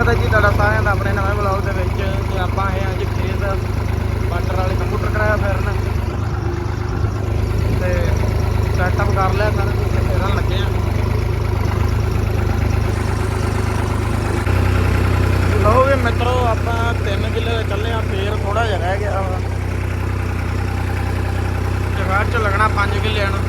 ਪਤਾ ਜੀ ਤੁਹਾਡਾ ਸਾਰਿਆਂ ਦਾ ਆਪਣੇ ਨਵੇਂ ਵਲੌਗ ਦੇ ਵਿੱਚ ਤੇ ਆਪਾਂ ਆਏ ਹਾਂ ਅੱਜ ਖੇਤ ਬਾਰਡਰ ਵਾਲੇ ਕੰਪਿਊਟਰ ਕਰਾਇਆ ਫਿਰਨ। ਤੇ ਸੈਟਅਪ ਕਰ ਲਿਆ ਸਾਰਾ ਕੁਝ ਤੇ ਲੱਗੇ ਆ ਲਓ ਵੀ ਮਿੱਤਰੋ, ਆਪਾਂ 3 ਕਿੱਲੇ ਚੱਲੇ ਆ ਫੇਰ ਥੋੜਾ ਜਿਹਾ ਰਹਿ ਗਿਆ ਵਾ ਜਗਾੜ ਚ ਲੱਗਣਾ 5 ਕਿੱਲਿਆਂ ਨੂੰ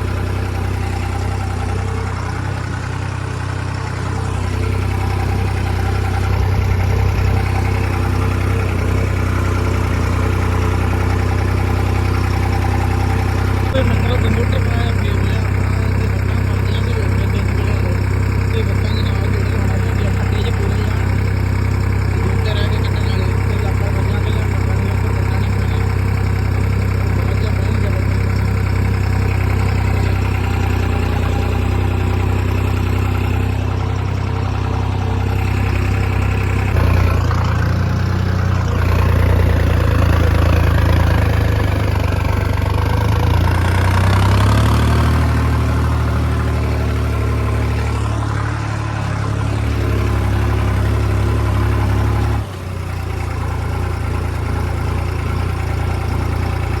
ਤੇ ਮਿੱਤਰੋ ਕੰਪਿਊਟਰ ਕਰਾਇਆ ਫੇਰ ਲਿਆ ਤੇ ਬੱਟਾਂ ਪਾਉਂਦੀਆਂ ਸੀ ਰੋਡ ਤੇ 3 ਕਿੱਲਿਆਂ ਦੇ ਤੇ ਬੱਟਾਂ ਦੇ ਨਾਲ ਜੋੜੀ ਹੋਣਾ ਚਾਹੀਦੀ ਆ ਖੱਤੇ ਚ ਪੂਰੇ ਜਾਣ ਉੱਤੇ ਰਹਿ ਕੇ ਕੱਟਣ ਵਾਲੇ ਤੇ ਆਪਾਂ ਪੰਜਾਂ ਕਿੱਲਿਆਂ ਬੱਟਾਂ ਦੀਆਂ ਉੱਪਰ ਬੱਟਾਂ ਨਹੀਂ ਪਾਉਣੀਆਂ ਬਹੁਤ ਜਿਹਾ ਬਹੁਤ ਜ਼ਬਰਦਸਤ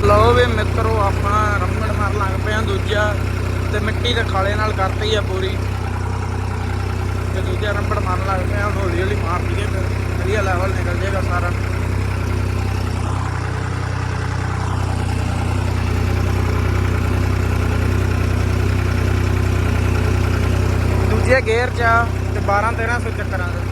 ਲਓ ਵੀ ਮਿੱਤਰੋ ਆਪਣਾ ਰੰਗੜ ਮਾਰ ਲੱਗ ਪਿਆ ਦੂਜਾ ਤੇ ਮਿੱਟੀ ਦੇ ਖਾਲੇ ਨਾਲ ਕਰਤੀ ਆ ਪੂਰੀ। ਤੇ ਦੂਜਾ ਰੰਗੜ ਮਾਰਨ ਲੱਗ ਪਿਆ, ਹੁਣ ਹੌਲੀ ਹੌਲੀ ਮਾਰ ਲਈਏ ਫਿਰ। ਵਧੀਆ ਲੈਵਲ ਨਿਕਲ ਜਾਏਗਾ ਸਾਰਾ। ਦੂਜੇ ਗੇਅਰ ਚ ਆ ਤੇ 12 1300 ਚੱਕਰਾਂ ਦਾ।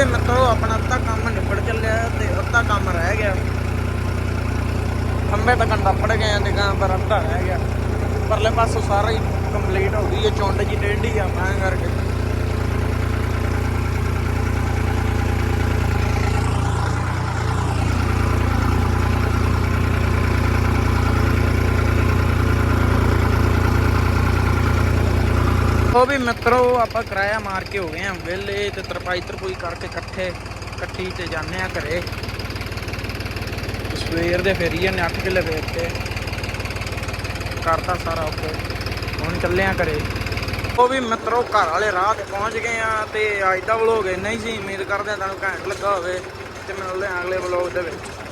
ਲਓ ਮਿੱਤਰੋ ਆਪਣਾ ਅੱਧਾ ਕੰਮ ਨਿਬੜ ਚੱਲਿਆ ਤੇ ਅੱਧਾ ਕੰਮ ਰਹਿ ਗਿਆ। ਖੰਭੇ ਤਾਂ ਕੰਡਾ ਟੱਪੜ ਗਏ ਆ ਨਿਗਾਹ ਪਰ ਅੱਧਾ ਰਹਿ ਗਿਆ। ਪਰਲੇ ਪਾਸੋਂ ਸਾਰਾ ਹੀ ਕੰਪਲੀਟ ਹੋ ਗਈ ਹੈ ਚੁੰਡ ਜੀ ਡੇਢੀ ਆ, ਮੈਂ ਕਰਕੇ। ਉਹ ਵੀ ਮਿੱਤਰੋ, ਆਪਾਂ ਕਿਰਾਇਆ ਮਾਰ ਕੇ ਹੋ ਗਏ ਆ ਵਿਹਲੇ ਤੇ ਤਰਪਾਈ ਤਰਪੂਈ ਕਰਕੇ ਇਕੱਠੇ, ਇਕੱਠੀ ਤੇ ਜਾਂਦੇ ਆ ਘਰੇ। ਸਵੇਰ ਦੇ ਫੇਰੀ ਜਾਂਦੇ 8 ਕਿੱਲੇ ਵੇਚ ਕੇ। ਕਰਤਾ ਸਾਰਾ ਓਕੇ ਹੁਣ ਚੱਲੇ ਆ ਘਰੇ। ਉਹ ਵੀ ਮਿੱਤਰੋ, ਘਰ ਵਾਲੇ ਰਾਹ ਤੇ ਪਹੁੰਚ ਗਏ ਆ ਤੇ ਅੱਜ ਦਾ ਵਲੋਗ ਇੰਨਾ ਹੀ ਸੀ। ਉਮੀਦ ਕਰਦੇ ਆ ਤੁਹਾਨੂੰ ਘੈਂਟ ਲੱਗਾ ਹੋਵੇ ਤੇ ਮਿਲਦੇ ਆ ਅਗਲੇ ਵਲੋਗ ਦੇ ਵਿੱਚ।